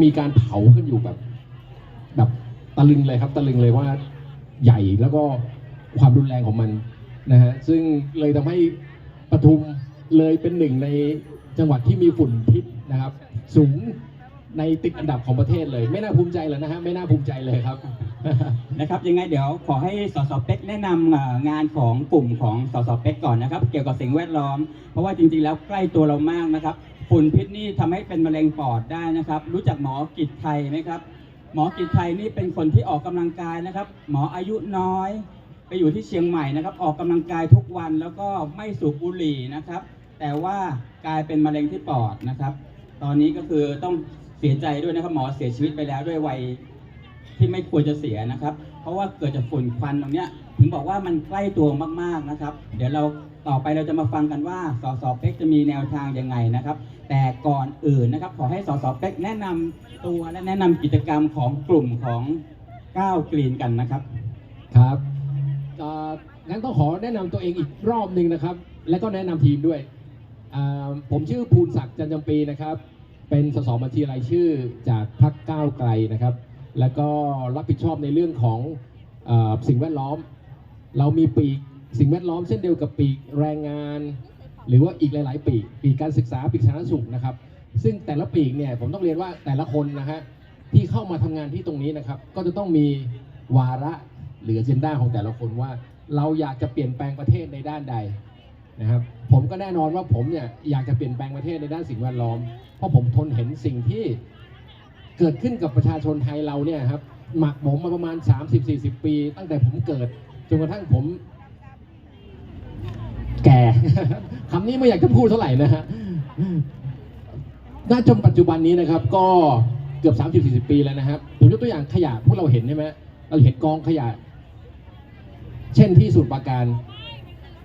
มีการเผากันอยู่แบบแบบตะลึงเลยครับ ตะลึงเลยว่าใหญ่แล้วก็ความรุนแรงของมันนะฮะซึ่งเลยทำให้ปทุมเลยเป็นหนึ่งในจังหวัดที่มีฝุ่นพิษนะครับ สูงในติดอันดับของประเทศเลย ไม่น่าภูมิใจเลยนะฮะไม่น่าภูมิใจเลยครับนะครับยังไงเดี๋ยวขอให้สสเป็กแนะนำเอ่องานของกลุ่มของสสเป็กก่อนนะครับ เกี่ยวกับสิ่งแวดล้อม เพราะว่าจริงๆแล้วใกล้ตัวเรามากนะครับ ฝุ่นพิษนี่ทำให้เป็นมะเร็งปอดได้นะครับ รู้จักหมอกิจไทยไหมครับ หมอกิจไทยนี่เป็นคนที่ออกกำลังกายนะครับ หมออายุน้อย ไปอยู่ที่เชียงใหม่นะครับ ออกกำลังกายทุกวันแล้วก็ไม่สูบบุหรี่นะครับ แต่ว่ากลายเป็นมะเร็งที่ปอดนะครับ ตอนนี้ก็คือต้องเสียใจด้วยนะครับ หมอเสียชีวิตไปแล้วด้วยวัยที่ไม่ควรจะเสียนะครับ เพราะว่าเกิดจากฝุ่นควันตรงเนี้ยถึงบอกว่ามันใกล้ตัวมากๆนะครับ เดี๋ยวเรา ต่อไปเราจะมาฟังกันว่าสสเป๊กจะมีแนวทางยังไงนะครับ แต่ก่อนอื่นนะครับ ขอให้สสเป๊กแนะนำตัวและแนะนำกิจกรรมของกลุ่มของก้าวกรีนกันนะครับ ครับเอ่องั้นต้องขอแนะนำตัวเองอีกรอบหนึ่งนะครับ และก็แนะนำทีมด้วยอ่าผมชื่อภูนศักดิ์จันจำปีนะครับ เป็นสสบัญชีรายชื่อจากพรรคก้าวไกลนะครับ แล้วก็รับผิดชอบในเรื่องของเออสิ่งแวดล้อม เรามีปีก สิ่งแวดล้อมเช่นเดียวกับปีกแรงงาน หรือว่าอีกหลาย ๆ ปีกปีกการศึกษาปีกสาธารณสุขนะครับ ซึ่งแต่ละปีกเนี่ยผมต้องเรียนว่าแต่ละคนนะฮะที่เข้ามาทำงานที่ตรงนี้นะครับ ก็จะต้องมีวาระหรือ agenda ของแต่ละคนว่า เราอยากจะเปลี่ยนแปลงประเทศในด้านใดนะครับ ผมก็แน่นอนว่าผมเนี่ยอยากจะเปลี่ยนแปลงประเทศในด้านสิ่งแวดล้อม เพราะผมทนเห็นสิ่งที่เกิดขึ้นกับประชาชนไทยเราเนี่ยครับหมักหมมมาประมาณ 30-40 ปี ตั้งแต่ผมเกิดจนกระทั่งผม แก่ คำนี้ไม่อยากจะพูดเท่าไหร่นะฮะณจนปัจจุบันนี้นะครับ ก็เกือบ 30-40 ปีแล้วนะครับผมยกตัวอย่างขยะพวกเราเห็นใช่ไหมเราเห็นกองขยะ เช่นที่สุดปราการ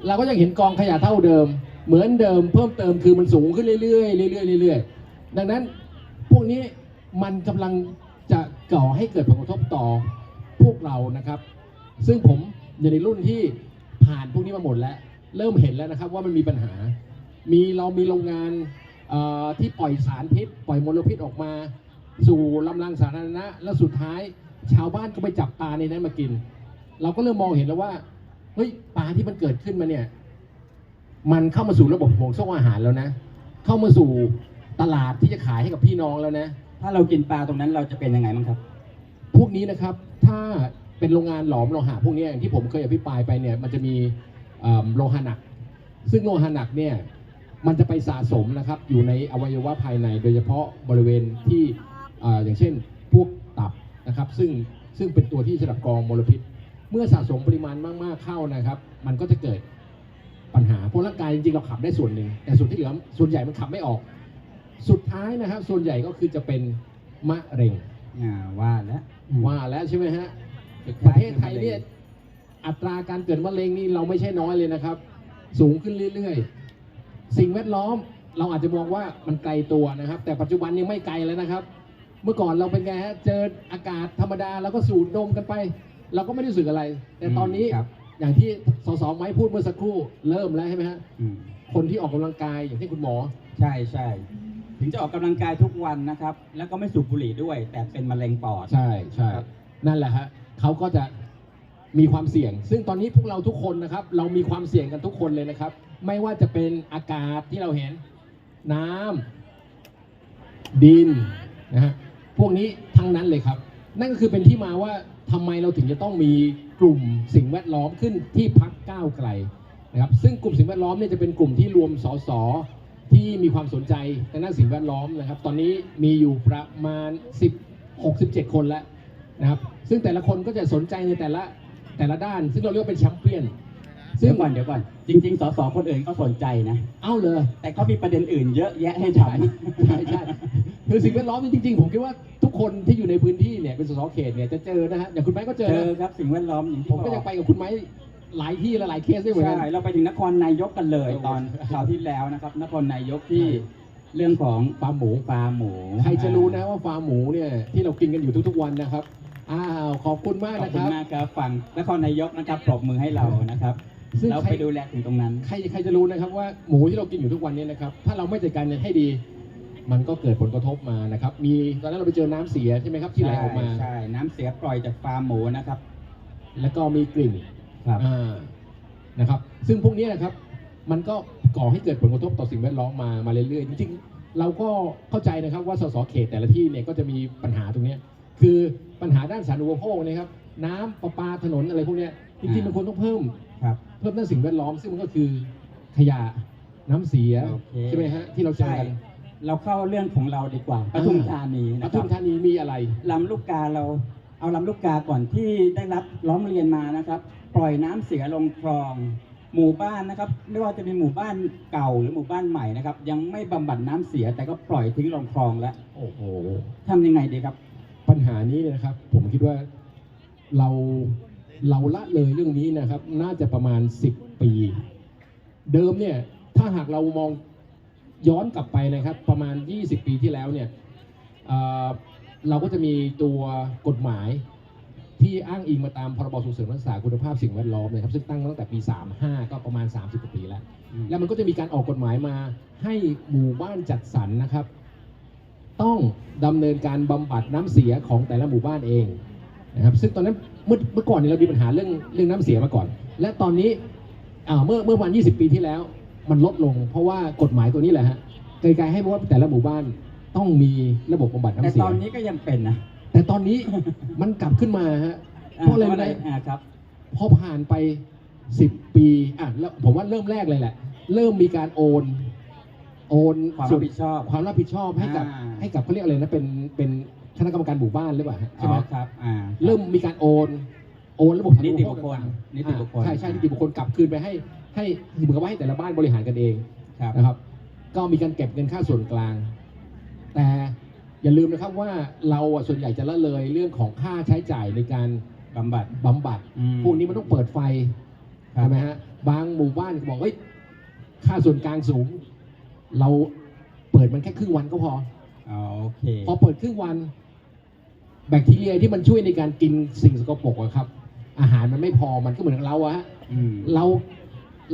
เราก็ยังเห็นกองขยะเท่าเดิม เหมือนเดิมเพิ่มเติมคือมันสูงขึ้นเรื่อยๆเรื่อยๆเรื่อยๆดังนั้นพวกนี้มันกำลังจะก่อให้เกิดผลกระทบต่อพวกเรานะครับ ซึ่งผมอยู่ในรุ่นที่ผ่านพวกนี้มาหมดแล้ว เริ่มเห็นแล้วนะครับว่ามันมีปัญหา มีเรามีโรงงานเอ่อที่ปล่อยสารพิษ ปล่อยมลพิษออกมา สู่ลำลังสาธารณะ แล้วสุดท้าย ชาวบ้านก็ไปจับปลาในนั้นมากิน เราก็เริ่มมองเห็นแล้วว่าเฮ้ยปลาที่มันเกิดขึ้นมาเนี่ย มันเข้ามาสู่ระบบห่วงโซ่อาหารแล้วนะ เข้ามาสู่ตลาดที่จะขายให้กับพี่น้องแล้วนะ ถ้าเรากินปลาตรงนั้นเราจะเป็นยังไงบ้างครับ พวกนี้นะครับ ถ้าเป็นโรงงานหลอมโลหะพวกนี้อย่างที่ผมเคยอภิปรายไปเนี่ย มันจะมีเอิ่ม โลหะหนัก ซึ่งโลหะหนักเนี่ยมันจะไปสะสมนะครับอยู่ในอวัยวะภายในโดยเฉพาะบริเวณที่เอ่ออย่างเช่นพวกตับนะครับซึ่งซึ่งเป็นตัวที่จะดับกรองมลพิษ เมื่อสะสมปริมาณมากๆเข้านะครับ มันก็จะเกิดปัญหาเพราะร่างกายจริงๆเราขับได้ส่วนหนึ่งแต่ส่วนที่เหลือส่วนใหญ่มันขับไม่ออก สุดท้ายนะครับ ส่วนใหญ่ก็คือจะเป็นมะเร็งอ่าว่าแล้วว่าแล้วใช่ไหมฮะสุดปท้าระเทศไทยเนี่ย อัตราการเกิดมะเร็งนี่เราไม่ใช่น้อยเลยนะครับ สูงขึ้นเรื่อยๆ สิ่งแวดล้อมเราอาจจะมองว่ามันไกลตัวนะครับ แต่ปัจจุบันยังไม่ไกลแล้วนะครับ เมื่อก่อนเราเป็นไงฮะเจออากาศธรรมดาเราก็สูดดมกันไป เราก็ไม่ได้รู้สึกอะไร แต่ตอนนี้ครับ อย่างที่สสไม้พูดเมื่อสักครู่เริ่มแล้วใช่ไหมฮะอืมคนที่ออกกำลังกายอย่างที่คุณหมอ ใช่ใช่ ถึงจะออกกำลังกายทุกวันนะครับ แล้วก็ไม่สูบบุหรี่ด้วย แต่เป็นมะเร็งปอด ใช่ใช่ครับ นั่นแหละฮะเขาก็จะ มีความเสี่ยง ซึ่งตอนนี้พวกเราทุกคนนะครับ เรามีความเสี่ยงกันทุกคนเลยนะครับ ไม่ว่าจะเป็นอากาศที่เราเห็น น้ำดินนะฮะพวกนี้ทั้งนั้นเลยครับ นั่นก็คือเป็นที่มาว่าทำไมเราถึงจะต้องมีกลุ่มสิ่งแวดล้อมขึ้นที่พักก้าวไกลนะครับ ซึ่งกลุ่มสิ่งแวดล้อมเนี่ยจะเป็นกลุ่มที่รวมสสที่มีความสนใจในด้านสิ่งแวดล้อมนะครับ ตอนนี้มีอยู่ประมาณ 10 67 คนแล้วนะครับ ซึ่งแต่ละคนก็จะสนใจในแต่ละ แต่ละด้าน ซึ่งเราเรียกว่าเป็นแชมเปี้ยน ซึ่เดี๋งยวก่อนเดี๋ยวก่อน จริง ๆ สสคนอื่นก็สนใจนะ เอ้าเลย แต่ก็มีประเด็นอื่นเยอะแยะให้ทใช่ใช่ใช่คือสิ่งแวดล้อมนี่จริงๆ ผมคิดว่าทุกคนที่อยู่ในพื้นที่เนี่ยเป็นสสเขตเนี่ยจะเจอนะฮะอย่างคุณไม้ก็ำเจเจออนะครับสิ่งแวดล้อมอย่างผที่มบก็อกยังไปกับคุณไม้หลายที่และหลายเคสด้วยเหมือนกัใช่น เราไปถึงนครนายกกันเลยโอ้ตอนคราวที่แล้วนะครับ นครนายกที่ใช่เรื่องของฟาร์มหมู ฟาร์มหมู ใครจะรู้นะว่าฟาร์มหมูเนี่ยที่เรากินกันอยู่ทุกๆวันนะครับ อ้าวขอบคุณมากขอบนะคคุณรับ มากครับฝั่งนครนายกนะครับปรบมือให้เรานะครับซึ่ง เราใครไปดูแลถึงตรงนั้น ใครใครจะรู้นะครับว่าหมูที่เรากินอยู่ทุกวันนี้นะครับ ถ้าเราไม่จัดการเนี่ยให้ดี มันก็เกิดผลกระทบมานะครับ มีตอนนั้นเราไปเจอน้ำเสียใช่ไหมครับที่ไหลออกมา ใช่ใช่น้ำเสียปล่อยจากฟาร์มหมูนะครับแล้วก็มีกลิ่น ครับ อ่านะครับ ซึ่งพวกนี้นะครับ มันก็ก่อให้เกิดผลกระทบต่อสิ่งแวดล้อมมา มาเรื่อยๆ จริงๆ เราก็เข้าใจนะครับว่าสสเขตแต่ละที่เนี่ยก็จะมีปัญหาตรงเนี้ย คือปัญหาด้านสาธารณูปโภคนะครับ น้ำประปาถนนอะไรพวกเนี้ยจริงๆมันควรต้องเพิ่ม ครับ เพิ่มด้านสิ่งแวดล้อมซึ่งมันก็คือขยะน้ำเสียโอเค ใช่ไหมฮะที่เราเจอกันใช่เราเข้าเรื่องของเราดีกว่าปอ่าทุมธานีปนะคทุรับมธานีมีอะไร ลำลูกกาเราเอาลำลูกกาก่อนที่ได้รับร้องเรียนมานะครับ ปล่อยน้ำเสียลงคลอง หมู่บ้านนะครับ ไม่ว่าจะเป็นหมู่บ้านเก่าหรือหมู่บ้านใหม่นะครับ ยังไม่บำบัดน้ำเสียแต่ก็ปล่อยทิ้งลงคลองแล้วโอ้โห ทำยังไงดีครับ ปัญหานี้เนี่ยนะครับ ผมคิดว่าเราเราละเลยเรื่องนี้นะครับ น่าจะประมาณ 10 ปี เดิมเนี่ยถ้าหากเรามองย้อนกลับไปนะครับ ประมาณ 20 ปีที่แล้วเนี่ยเเราก็จะมีตัวกฎหมายที่อ้างอิงมาตามพรบส่งเสริมรักษาคุณภาพสิ่งแวดล้อมนะครับซึ่งตั้งตั้งแต่ปี 35 ก็ประมาณ 30กว่าปีแล้ว แล้วมันก็จะมีการออกกฎหมายมาให้หมู่บ้านจัดสรรนะครับ ต้องดำเนินการบำบัดน้ำเสียของแต่ละหมู่บ้านเองนะครับซึ่งตอนนั้นเมื่อเมื่อก่อนเนี่ยเรามีปัญหาเรื่องเรื่องน้ำเสียมาก่อน และตอนนี้อ่าเมื่อเมื่อประมาณ20 ปีที่แล้ว มันลดลง เพราะว่ากฎหมายตัวนี้แหละฮะไกลๆให้ว่าแต่ละหมู่บ้านต้องมีระบบบำบัดแต่น้ำเสียตอนนี้ก็ยังเป็นนะแต่ตอนนี้มันกลับขึ้นมาฮะเพราะอะไรอ่รู้ไหมอ่าครับพอผ่านไป 10 ปีอะแล้วผมว่าเริ่มแรกเลยแหละ เริ่มมีการโอน โอนความส่รัวบนผิดชอบความรับผิดชอบให้กับอ่า ให้กับเขาเรียกอะไรนะเป็นเป็นคณะกรรมการหมู่บ้านหรือเปล่าฮะอ๋ใช่ไหมอครับ อ่า เริ่มมีการโอน โอนระบบนิติบุคคลต่างๆนิติบุคคล อ่าใช่ใช่นิติบุคคลกลับคืนไปให้ให้เหมือนกับว่าให้แต่ละบ้านบริหารกันเอง ครับ นะครับ ก็มีการเก็บเงินค่าส่วนกลาง แต่อย่าลืมนะครับว่าเราอะส่วนใหญ่จะละเลยเรื่องของค่าใช้จ่ายในการบำบัด บำบัด อืมพวกนี้มันต้องเปิดไฟครับ ใช่ไหมฮะ บางหมู่บ้านก็บอกเฮ้ยค่าส่วนกลางสูง เราเปิดมันแค่ครึ่งวันก็พอ อ๋อโอเค พอเปิดครึ่งวัน แบคทีเรียที่มันช่วยในการกินสิ่งสกปรกอะครับ อาหารมันไม่พอมันก็เหมือนกับเราอะฮะอืม เรา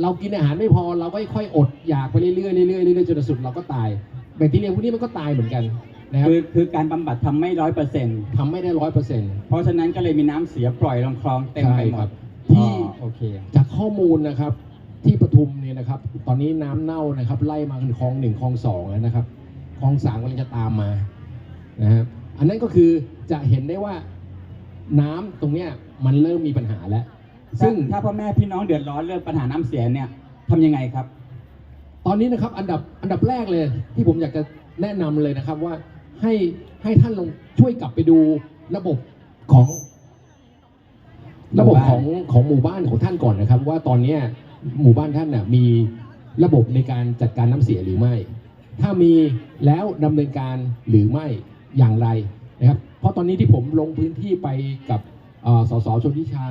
เรากินอาหารไม่พอเราก็ค่อยๆอดอยากไปเรื่อยๆเรื่อยๆเรื่อยๆจนสุดเราก็ตาย แบคทีเรียพวกนี้มันก็ตายเหมือนกันนะครับคือคือการบำบัดทำไม่ร้อยเปอร์เซ็นต์ทำไม่ได้ร้อยเปอร์เซ็นต์ เพราะฉะนั้นก็เลยมีน้ำเสียปล่อยลงคลองเต็มไปหมใช่ครัดบที่ อ๋อโอเค จากข้อมูลนะครับ ที่ปทุมเนี่ยนะครับ ตอนนี้น้ำเน่านะครับ ไล่มาถึงคลองหนึ่งคลองสองแล้วนะครับคลองสามกำลังจะตามมานะครับอันนั้นก็คือจะเห็นได้ว่าน้ำตรงเนี้ยมันเริ่มมีปัญหาแล้ว ซึ่ซึ่งงถ้าพ่อแม่พี่น้องเดือดร้อนเรื่องปัญหาน้ำเสียเนี่ยทำยังไงครับ ตอนนี้นะครับอันดับอันดับแรกเลย ที่ผมอยากจะแนะนำเลยนะครับว่าให้ให้ท่านลองช่วยกลับไปดูระบบของ ระบบของของหมู่บ้านของท่านก่อนนะครับ ว่าตอนเนี้ย หมู่บ้านท่านน่ะมีระบบในการจัดการน้ำเสียหรือไม่ ถ้ามีแล้วดำเนินการหรือไม่อย่างไรนะครับ เพราะตอนนี้ที่ผมลงพื้นที่ไปกับเอ่อสสชนทิชา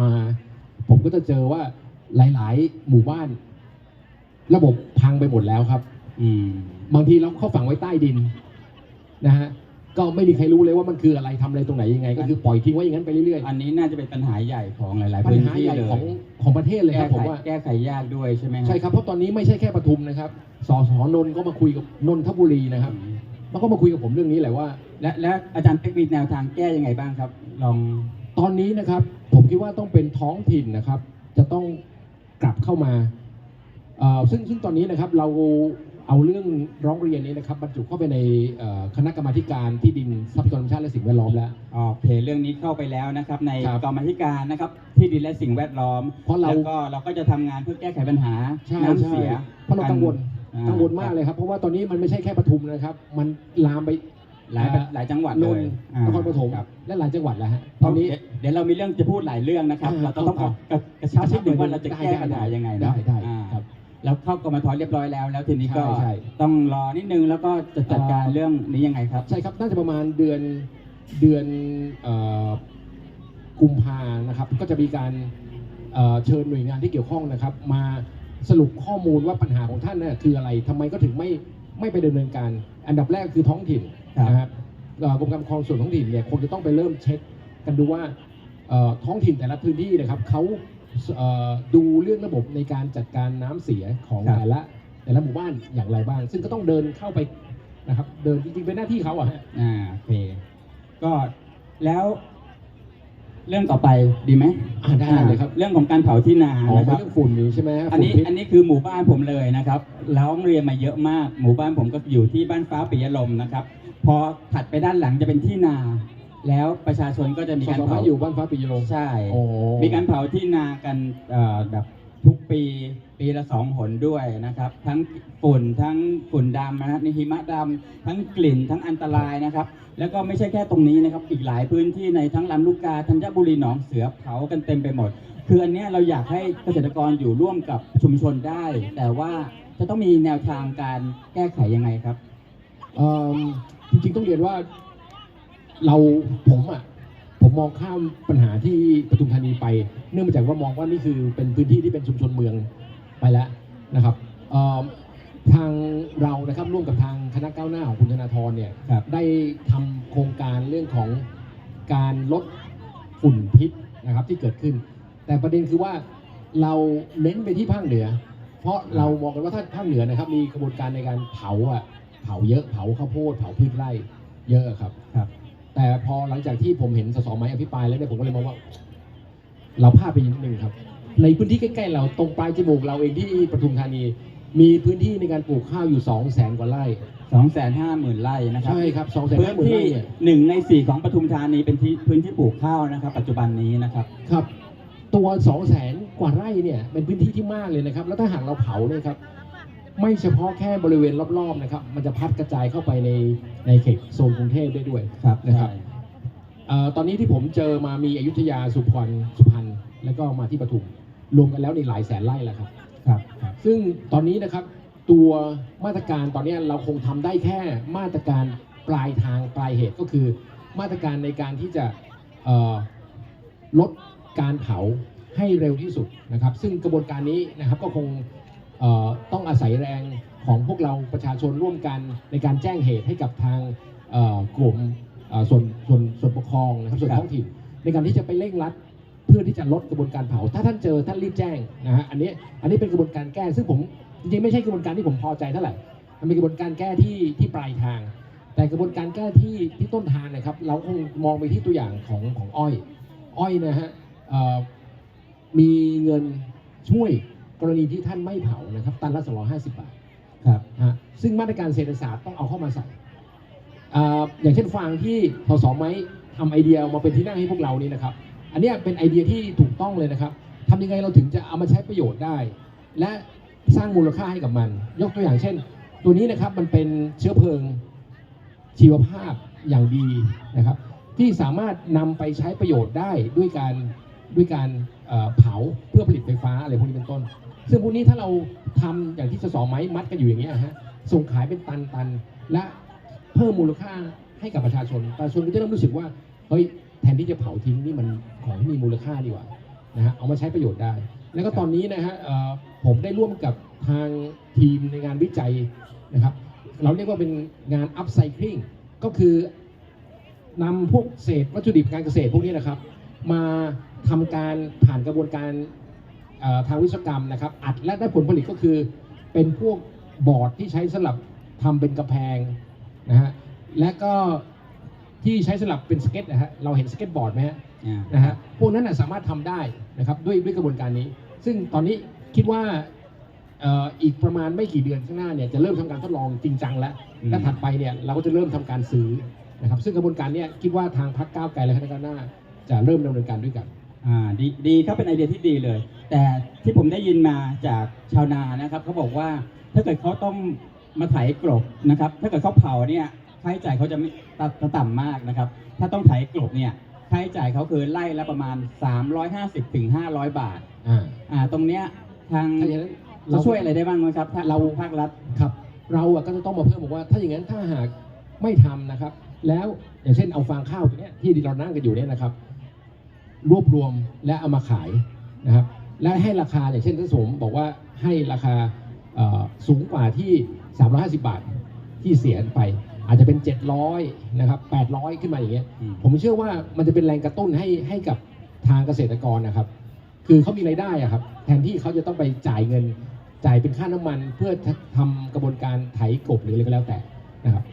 มา ผมก็จะเจอว่าหลาย ๆ หมู่บ้าน ระบบพังไปหมดแล้วครับ อืมบางทีเราเข้าฝังไว้ใต้ดินนะฮะ ก็ไม่มีใครรู้เลยว่ามันคืออะไรทำอะไรตรงไหนยังไง ก็คือปล่อยทิ้งไว้อย่างนั้นไปเรื่อยอันนี้น่าจะเป็นปัญหาใหญ่ของหลายๆๆปัญพื้นหาที่ใหญ่เลยของของประเทศเลยคแก้รับไขผมว่า แก้ไขยากด้วยใช่ไหมฮะใช่ครับเพราะตอนนี้ไม่ใช่แค่ปทุมนะครับสสนนท์ก็มาคุยกับนนทบุรีนะครับอืมแล้วก็มาคุยกับผมเรื่องนี้แหละว่า และและอาจารย์เป๊กมีแนวทางแก้ยังไงบ้างครับ ลอง ตอนนี้นะครับผมคิดว่าต้องเป็นท้องถิ่นนะครับ จะต้องกลับเข้ามาเอ่อซึ่งซึ่งตอนนี้นะครับเรา เอาเรื่องร้องเรียนนี้นะครับบรรจุเข้าไปในเอ่อคณะกรรมาธิการที่ดินทรัพยากรธรรมชาติและสิ่งแวดล้อมแล้วโอเคเรื่องนี้เข้าไปแล้วนะครับในครับกรรมาธิการนะครับที่ดินและสิ่งแวดล้อมเพราะเรา แล้วก็เราก็จะทำงานเพื่อแก้ไขปัญหาใช่น้ำใช่เสียเพราะเรากังวลอ่กังวลมากเลยครับ เพราะว่าตอนนี้มันไม่ใช่แค่ปทุมนะครับ มันลามไปหลายอ่าหลายจังหวัดนเลนยท์อ่านครปฐมครับและหลายจังหวัดแล้วฮะตตออนนนี้ นี้เดี๋ยวเรามีเรื่องจะพูดหลายเรื่องนะครับ อ่าเราต้องครัเอาบกระกระชับนิดนึงได้ว่าเราจะได้แก้ได้ปัญหายังไงได้เนาะได้อ่าครับ แล้วเข้ากรมธเรียบร้อยแล้ว แล้วทีนี้ก็ใช่ใช่ ต้องรอนิดนึงแล้วก็จะจัดการเอ่อเรื่องนี้ยังไงครับ ใช่ครับ น่าจะประมาณเดือนเดือนเอ่อกุมภานะครับ ก็จะมีการเอ่อเชิญหน่วยงานที่เกี่ยวข้องนะครับ มาสรุปข้อมูลว่าปัญหาของท่านน่ะคืออะไรทำไมก็ถึงไม่ไม่ไปดำเนินการ อันดับแรกคือท้องถิ่นครับ นะครับเอ่อกรมการปกครองส่วนท้องถิ่นเนี่ยคงจะต้องไปเริ่มเช็คกันดูว่าเอ่อท้องถิ่นแต่ละพื้นที่นะครับเขา เอ่อดูเรื่องระบบในการจัดการน้ำเสียของครับ แต่ละแต่ละหมู่บ้านอย่างไรบ้าง ซึ่งก็ต้องเดินเข้าไปนะครับ เดินจริงๆเป็นหน้าที่เขาอะฮะ อ่าโอเคก็แล้วเรื่องต่อไปดีไหมอ่าได้เลยครับ เรื่องของการเผาที่นาอ๋อนะคเป็นรับ เรื่องฝุ่นนี้ใช่ไหมฮะอันนี้ฝุ่พิษอันนี้คือหมู่บ้านผมเลยนะครับร้องเรียนมาเยอะมาก หมู่บ้านผมก็อยู่ที่บ้านฟ้าปิยลมนะครับ พอถัดไปด้านหลังจะเป็นที่นา แล้วประชาชนก็จะมีสการสเผา อยู่บ้านฟ้าปิยโลมใช่ โอ้ มีการเผาที่นากันเอ่อแบบทุกปีปีละสองหนด้วยนะครับ ทั้งฝุ่นทั้งฝุ่นดำนะฮะในหิมะดำทั้งกลิ่นทั้งอันตรายนะครับ แล้วก็ไม่ใช่แค่ตรงนี้นะครับ อีกหลายพื้นที่ในทั้งลำลูกกาธัญบุรีหนองเสือเผากันเต็มไปหมด คืออันเนี้ยเราอยากให้เกษตรกรอยู่ร่วมกับชุมชนได้ แต่ว่าจะต้องมีแนวทางการแก้ไขยังไงครับ เอิ่มจริงๆต้องเรียนว่า เราผมอะผมมองข้ามปัญหาที่ปทุมธานีไป เนื่องมาจากว่ามองว่านี่คือเป็นพื้นที่ที่เป็นชุมชนเมืองไปแล้วนะครับเอิ่มทางเรานะครับร่วมกับทางคณะก้าวหน้าของคุณธนาธรเนี่ยครับได้ทำโครงการเรื่องของการลดฝุ่นพิษนะครับที่เกิดขึ้น แต่ประเด็นคือว่าเราเน้นไปที่ภาคเหนือ เพราะเรามองกันว่าถ้าภาคเหนือนะครับมีกระบวนการในการเผาอะเผาเยอะเผาข้าวโพดเผาพืชไร่เยอะครับครับ แต่พอหลังจากที่ผมเห็นสสไม้อภิปรายแล้วเนี่ยผมก็เลยมองว่า เราพลาดไปนิดนึงครับ ในพื้นที่ใกล้ๆเราตรงปลายจมูกเราเองที่ปทุมธานี มีพื้นที่ในการปลูกข้าวอยู่สองแสนกว่าไร่สองแสนห้าหมื่นไร่นะครับใช่ครับสองแสนพื้ห้านหมื่นที่ไร่เนี่ยหนึ่งในสี่ของปทุมธานีเป็นที่พื้นที่ปลูกข้าวนะครับ ปัจจุบันนี้นะครับ ครับ ตัวสองแสนกว่าไร่เนี่ยเป็นพื้นที่ที่มากเลยนะครับ แล้วถ้าหากเราเผาเนี่ยครับ ไม่เฉพาะแค่บริเวณรอบๆนะครับ มันจะพัดกระจายเข้าไปในในเขตโซนกรุงเทพได้ด้วยครับนะครับใช่เอ่อตอนนี้ที่ผมเจอมามีอยุธยาสุพรรณสุพรรณแล้วก็มาที่ปทุมรวมกันแล้วในหลายแสนไร่แล้วครับ ครับครับ ซึ่งตอนนี้นะครับตัวมาตรการตอนนี้เราคงทำได้แค่มาตรการปลายทางปลายเหตุก็คือ มาตรการในการที่จะเอ่อลดการเผาให้เร็วที่สุดนะครับ ซึ่งกระบวนการนี้นะครับก็คงเอ่อ ต้องอาศัยแรงของพวกเราประชาชนร่วมกันในการแจ้งเหตุให้กับทางเอ่อกลุ่มเอ่อส่วนส่วนส่วนปกครองนะครับส่วนท้องถิ่นในการที่จะไปเร่งรัดเพื่อที่จะลดกระบวนการเผา ถ้าท่านเจอท่านรีบแจ้งนะฮะอันนี้อันนี้เป็นกระบวนการแก้ซึ่งผมจริงๆไม่ใช่กระบวนการที่ผมพอใจเท่าไหร่มันเป็นกระบวนการแก้ที่ที่ปลายทาง แต่กระบวนการแก้ที่ที่ต้นทางนะครับ เราคงมองไปที่ตัวอย่างของของอ้อย อ้อยนะฮะเอ่อมีเงินช่วย กรณีที่ท่านไม่เผานะครับ ตันละ250 บาทครับฮะซึ่งมาตรการเศรษฐศาสตร์ต้องเอาเข้ามาใส่อ่าอย่างเช่นฟางที่พสไม้ทำไอเดียมาเป็นที่นั่งให้พวกเรานี่นะครับ อันเนี้ยเป็นไอเดียที่ถูกต้องเลยนะครับทำยังไงเราถึงจะเอามาใช้ประโยชน์ได้ และสร้างมูลค่าให้กับมัน ยกตัวอย่างเช่น ตัวนี้นะครับมันเป็นเชื้อเพลิงชีวภาพอย่างดีนะครับ ที่สามารถนำไปใช้ประโยชน์ได้ด้วยการด้วยการ เผาเพื่อผลิตไฟฟ้าอะไรพวกนี้เป็นต้น ซึ่งพวกนี้ถ้าเราทำอย่างที่สสไม้มัดกันอยู่อย่างเงี้ยฮะส่งขายเป็นตันตันและเพิ่มมูลค่าให้กับประชาชนประชาชนก็จะเริ่มรู้สึกว่าเฮ้ยแทนที่จะเผาทิ้งนี่มันของที่มีมูลค่าดีกว่านะฮะเอามาใช้ประโยชน์ได้ แล้วก็ตอนนี้นะฮะผมได้ร่วมกับทางทีมในงานวิจัยนะครับ เราเรียกว่าเป็นงาน upcycling ก็คือนำพวกเศษวัตถุดิบการเกษตรพวกนี้นะครับ มา ทำการผ่านกระบวนการเอ่อทางวิศวกรรมนะครับ อัดและได้ผลผลิตก็คือ เป็นพวกบอร์ดที่ใช้สำหรับทำเป็นกระแพงนะฮะและก็ที่ใช้สำหรับเป็นสเก็ตนะฮะเราเห็นสเก็ตบอร์ดไหมฮะอ่านะฮะพวกนั้นนะสามารถทำได้นะครับด้วยด้วยกระบวนการนี้ ซึ่งตอนนี้คิดว่าเอ่ออีกประมาณไม่กี่เดือนข้างหน้าเนี่ยจะเริ่มทำการทดลองจริงจังแล้วอืมและถัดไปเนี่ยเราก็จะเริ่มทำการซื้อนะครับซึ่งกระบวนการเนี้คิดว่าทางพรรคก้าวไกลและคณะก้าวหน้า จะเริ่มดำเนินการด้วยกัน อ่าดีดีครับเป็นไอเดียที่ดีเลย แต่ที่ผมได้ยินมาจากชาวนานะครับเขาบอกว่าถ้าเกิดเขาต้องมาไถกลบนะครับ ถ้าเกิดเขาเผาเนี่ยค่าใช้จ่ายเขาจะไม่ตจะต่ำมากนะครับ ถ้าต้องไถกลบเนี่ยค่าใช้จ่ายเขาคือไล่ละประมาณ 350ถึง500 บาทอ่าอ่าตรงเนี้ยทางถ้าอย่างนั้นจะช่วยอะไรได้บ้างไหมครับ ถ้าเราภาครัฐ ครับ เราอะก็จะต้องมาเพิ่มบอกว่า ถ้าอย่างนั้นถ้าหากไม่ทำนะครับ แล้วอย่างเช่นเอาฟางข้าวตัวเนี้ยที่เรานั่งกันอยู่เนี่ยนะครับ รวบรวมและเอามาขายนะครับและให้ราคาอย่างเช่นท่านสมบอกว่าให้ราคาเอ่อสูงกว่าที่ 350 บาทที่เสียไปอาจจะเป็น 700นะครับ800 ขึ้นมาอย่างเงี้ยอืมผมเชื่อว่ามันจะเป็นแรงกระตุ้นให้ให้กับทางเกษตรกรนะครับ คือเขามีรายได้อะครับแทนที่เขาจะต้องไปจ่ายเงินจ่ายเป็นค่าน้ำมัน เพื่อทำกระบวนการไถกบหรืออะไรก็แล้วแต่นะครับ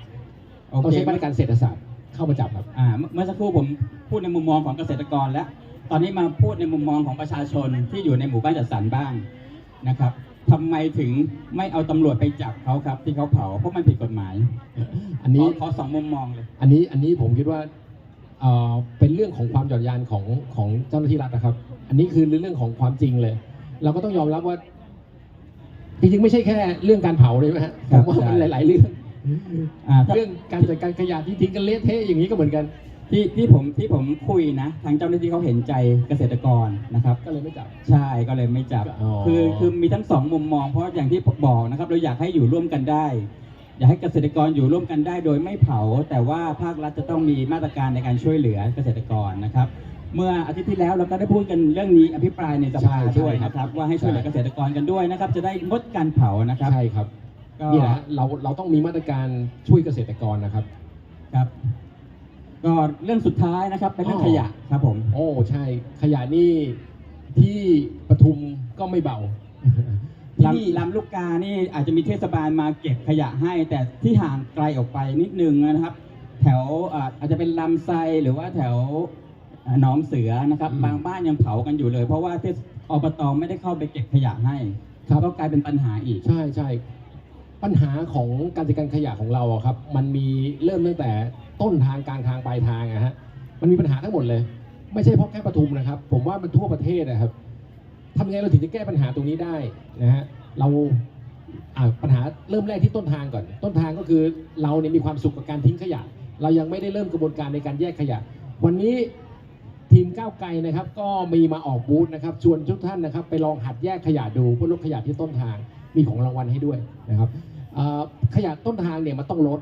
โอต้องเคใช้มาตรการเศรษฐศาสตร์ เข้ามาจับครับอ่าเมื่อเมื่อสักครู่ผมพูดในมุมมองของเกษตรกรแล้ว ตอนนี้มาพูดในมุมมองของประชาชนที่อยู่ในหมู่บ้านจัดสรรบ้างนะครับทำไมถึงไม่เอาตำรวจไปจับเขาครับ ที่เขาเผาเพราะมันผิดกฎหมาย อันนี้ขอขอสองมุมมองเลย อันนี้อันนี้ผมคิดว่าเอ่อเป็นเรื่องของความหย่อนยานของของเจ้าหน้าที่รัฐนะครับ อันนี้คือเรื่องของความจริงเลย เราก็ต้องยอมรับว่า จริงๆไม่ใช่แค่เรื่องการเผาเลยนะฮะผครับมว่ามันใช่ หลาย ๆ เรื่อง อ่าถ้า เรื่องการจัดการขยะที่ทิ้งกันเละเทะอย่างนี้ก็เหมือนกัน ที่ที่ผมที่ผมคุยนะทางเจ้าหน้าที่เขาเห็นใจเกษตรกรนะครับ ก็เลยไม่จับ ใช่ก็เลยไม่จับ อ๋อ คือคือมีทั้งสองมุมมอง เพราะอย่างที่ผมบอกนะครับเราอยากให้อยู่ร่วมกันได้ อยากให้เกษตรกรอยู่ร่วมกันได้โดยไม่เผา แต่ว่าภาครัฐจะต้องมีมาตรการในการช่วยเหลือเกษตรกรนะครับ เมื่ออาทิตย์ที่แล้วเราก็ได้พูดกันเรื่องนี้อภิปรายในสภาใช่ใช่ด้วยนะครับ ว่าให้ช่วยเหลือเกษตรกรกันด้วยนะครับ จะได้งดการเผานะครับ ใช่ครับ ก็นี่แหละเราเราต้องมีมาตรการช่วยเกษตรกรนะครับ ครับ ก็เรื่องสุดท้ายนะครับ เป็นเรื่องอ๋อขยะครับผม โอ้ใช่ ขยะนี่ที่ปทุมก็ไม่เบา ที่นี่ลำลำลูกกานี่อาจจะมีเทศบาลมาเก็บขยะให้ แต่ที่ห่างไกลออกไปนิดนึงนะครับ แถวอ่าอาจจะเป็นลำไซหรือว่าแถวอ่าหนองเสือนะครับ อืมบางบ้านยังเผากันอยู่เลย เพราะว่าเทศอบตไม่ได้เข้าไปเก็บขยะให้ครับ ก็กลายเป็นปัญหาอีก ใช่ใช่ ปัญหาของการจัดการขยะของเราอะครับ มันมีเริ่มตั้งแต่ต้นทางกลางทางปลายทางอะฮะมันมีปัญหาทั้งหมดเลย ไม่ใช่เพราะแค่ปทุมนะครับ ผมว่ามันทั่วประเทศนะครับทำยังไงเราถึงจะแก้ปัญหาตรงนี้ได้นะฮะเราอ่าปัญหาเริ่มแรกที่ต้นทางก่อน ต้นทางก็คือเราเนี่ยมีความสุขกับการทิ้งขยะ เรายังไม่ได้เริ่มกระบวนการในการแยกขยะ วันนี้ทีมก้าวไกลนะครับ ก็มีมาออกบูธนะครับชวนทุกท่านนะครับ ไปลองหัดแยกขยะดูเพื่อลดขยะที่ต้นทาง มีของรางวัลให้ด้วยนะครับขยะต้นทางเนี่ยมันต้องลด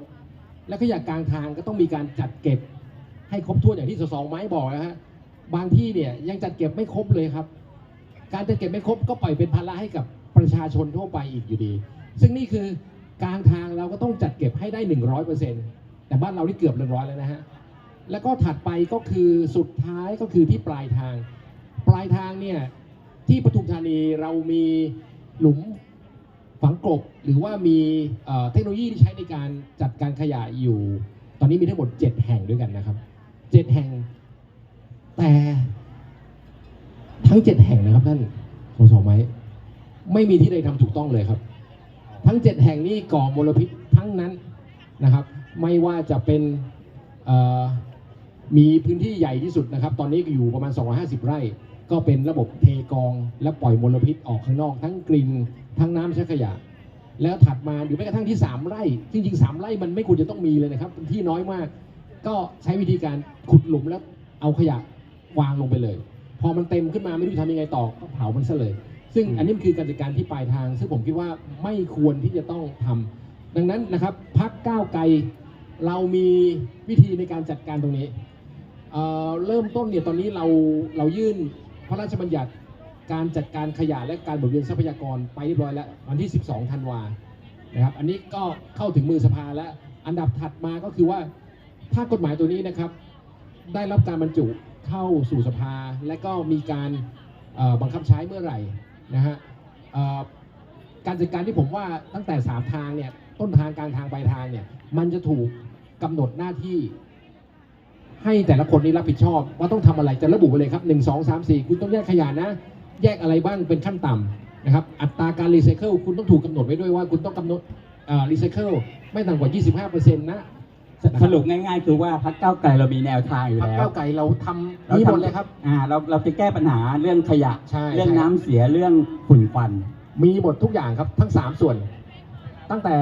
และขยะกลางทางก็ต้องมีการจัดเก็บให้ครบถ้วนอย่างที่สสไม้บอกนะฮะบางที่เนี่ยยังจัดเก็บไม่ครบเลยครับ การจัดเก็บไม่ครบก็ปล่อยเป็นภาระให้กับประชาชนทั่วไปอีกอยู่ดี ซึ่งนี่คือกลางทางเราก็ต้องจัดเก็บให้ได้ 100%แต่บ้านเรานี่เกือบหนึ่งร้อยแล้วนะฮะแล้วก็ถัดไปก็คือสุดท้ายก็คือที่ปลายทาง ปลายทางเนี่ยที่ปทุมธานีเรามีหลุม ฝังกลบหรือว่ามีเทคโนโลยีที่ใช้ในการจัดการขยะอยู่ ตอนนี้มีทั้งหมด 7 แห่งด้วยกันนะครับ7แห่ง แต่ทั้ง 7 แห่งนะครับท่านสสไหมไม่มีที่ใดทำถูกต้องเลยครับ ทั้ง 7 แห่งนี้ก่อมลพิษทั้งนั้นนะครับ ไม่ว่าจะเป็นมีพื้นที่ใหญ่ที่สุดนะครับ ตอนนี้อยู่ประมาณ 250 ไร่ ก็เป็นระบบเทกองและปล่อยมลพิษออกข้างนอก ทั้งกลิ่นทั้งน้ำใช้ขยะ แล้วถัดมาหรือแม้กระทั่งที่ 3 ไร่จริงๆ3ไร่มันไม่ควรจะต้องมีเลยนะครับ ที่น้อยมาก ก็ใช้วิธีการขุดหลุมแล้วเอาขยะวางลงไปเลย พอมันเต็มขึ้นมาไม่รู้จะทำยังไงต่อก็เผามันซะเลย ซึ่งอันนี้มันคือการจัดการที่ปลายทาง ซึ่งผมคิดว่าไม่ควรที่จะต้องทำดังนั้นนะครับพักก้าวไกลเรามีวิธีในการจัดการตรงนี้เเริ่มต้นเนี่ยตอนนี้เราเรายื่น พระราชบัญญัติการจัดการขยะและการหมุนเวียนทรัพยากรไปเรียบร้อยแล้ววันที่ 12 ธันวานะครับ อันนี้ก็เข้าถึงมือสภาแล้วอันดับถัดมาก็คือว่าถ้ากฎหมายตัวนี้นะครับ ได้รับการบรรจุเข้าสู่สภา และก็มีการบังคับใช้เมื่อไหร่นะฮะการจัดการที่ผมว่าตั้งแต่ 3 ทางเนี่ยต้นทางกลางทางปลายทางเนี่ยมันจะถูกกำหนดหน้าที่ ให้แต่ละคนนี้รับผิดชอบ ว่าต้องทำอะไรจะระบุไปเลยครับ1 2 3 4คุณต้องแยกขยะนะ แยกอะไรบ้างเป็นขั้นต่ำนะครับอัตราการรีไซเคิลคุณต้องถูกกำหนดไว้ด้วยว่าคุณต้องกำหนดรีไซเคิลไม่ต่ำกว่า 25%นะสรุปง่ายๆ คือว่าพรรคก้าวไกลเรามีแนวทางอยู่พรรคแล้วก้าวไกลเราทำเรานี่ทำหมดเลยครับอ่าเราเราจะแก้ปัญหาเรื่องขยะใช่เรื่องใช่น้ำเสียเรื่องฝุ่นควัน มีหมดทุกอย่างครับทั้ง 3 ส่วน ตั้งแต่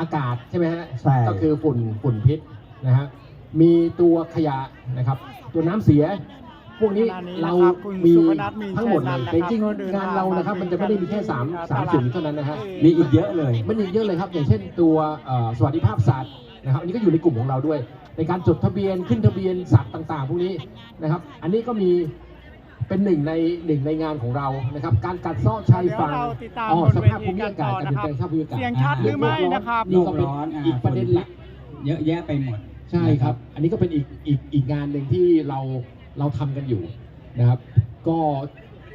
อากาศใช่ไหมฮะใช่ก็คือฝุ่นฝุ่นพิษนะฮะ มีตัวขยะนะครับ ตัวน้ำเสีย พวกนี้ขณะนี้เรานะครับคุณมีสุพนัทมีทั้งหมดเลยชัยนันท์แต่จริงนะครับก็เดินๆงานเรานะครับทางมันจะไม่ได้มีแค่สามมาสามตลาดสิ่งเท่านั้นนะฮะมีอีกเยอะเลย มันอีกเยอะเลยครับ อย่างเช่นตัวเอ่อสวัสดิภาพสัตว์นะครับ อันนี้ก็อยู่ในกลุ่มของเราด้วย ในการจดทะเบียนขึ้นทะเบียนสัตว์ต่าง ๆ พวกนี้นะครับ อันนี้ก็มีเป็นหนึ่งในหนึ่งในงานของเรานะครับ การกัดเซาะชายฝั่งเดี๋ยวเราติดตามอ๋อบนสเวภาพทีภูมิอากาศกันการต่เปอลี่ยนนะแปลงสภาพภูมิอากาศเสียงชัดหรือไม่นะครับนี่ก็เป็นโลกร้อนอ่าอีกประเด็นหลักเยอะแยะไปหมด ใช่ครับ อันนี้ก็เป็นอีกอีกอีกงานหนึ่งที่เราเราทำกันอยู่นะครับ ก็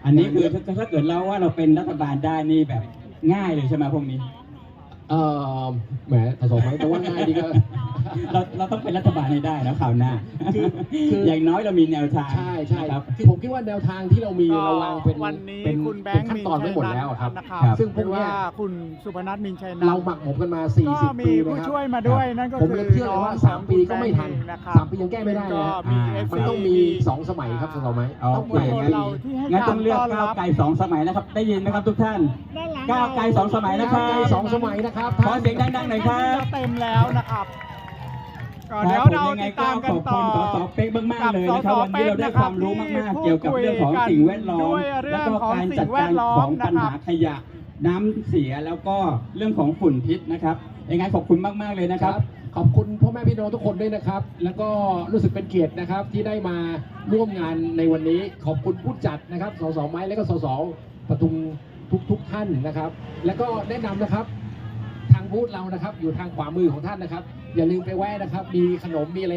อันนี้คือถ้าถ้าเกิดเราว่าเราเป็นรัฐบาลได้นี่แบบง่ายเลยใช่ไหมพวกนี้ เออแหมผสมมันจะว่าง่ายดีก็ เราเราต้องเป็นรัฐบาลให้ได้นะคราวหน้าคือคือ อย่างน้อยเรามีแนวทางใช่ใช่นะครับคือผมคิดว่าแนวทางที่เรามีก็เราวางเป็นวันนี้เป็นคุณแบเป็งนค์ขั้นตอนไว้หมดแล้วอะครับ นะครับครับซึ่งพหวรืกอเนี้ว่าย คุณสุพนัทมินชัยนันท์เราหมักหมมกันมา ก็40 มีปีนะผู้ครับ ช่วยมาด้วยนั่นก็ผมคืเลยอเชื่อเลยว่าน้งสามปีก็ไม่ทันคุณแบงค์นะครับ สามปียังแก้ไม่ได้ก็นะมีอ่า FC มันต้องมีสองสมัยครับสมัยอ๋อต้องมเปวลลี่ยนชนนะเราที่ให้งั้นกาต้อรงเลือกต้อนก้าวรับไกลสองสมัยนะครับ ได้ยินไหมครับทุกท่าน ด้านหลังก้าวไกลสองสมัยนะครับก้าวไกลสองสมัยนะครับขอเสียงดังๆหน่อยครับจะเต็มแล้วนะครับก็ค เดี๋รัยวบผมเรายังไงติดก็ตามขกันอบต่คุอณสสเป๊กมากๆเลยนะครับวันนี้เราได้ความรู้มากๆ เกี่ยวกับเรื่องของสิ่งแวดล้อมด้วยเรื่แล้อวงก็ของการสิ่จัดงแวการดล้อขมองปันะญครัหาบขยะน้ำเสียแล้วก็เรื่องของฝุ่นพิษนะครับยังไงขอบคุณมากๆเลยนะคครัรับบขอบคุณพ่อแม่พี่น้องทุกคนด้วยนะครับ แล้วก็รู้สึกเป็นเกียรตินะครับที่ได้มาร่วมงานในวันนี้ ขอบคุณผู้จัดนะครับสสไม้และก็สสปทุมทุกทุกๆท่านนะครับ แล้วก็แนะนำนะครับ ทางบูธเรานะครับ อยู่ทางขวามือของท่านนะครับ อย่าลืมไปแวะนะครับ มีขนมมีอะไร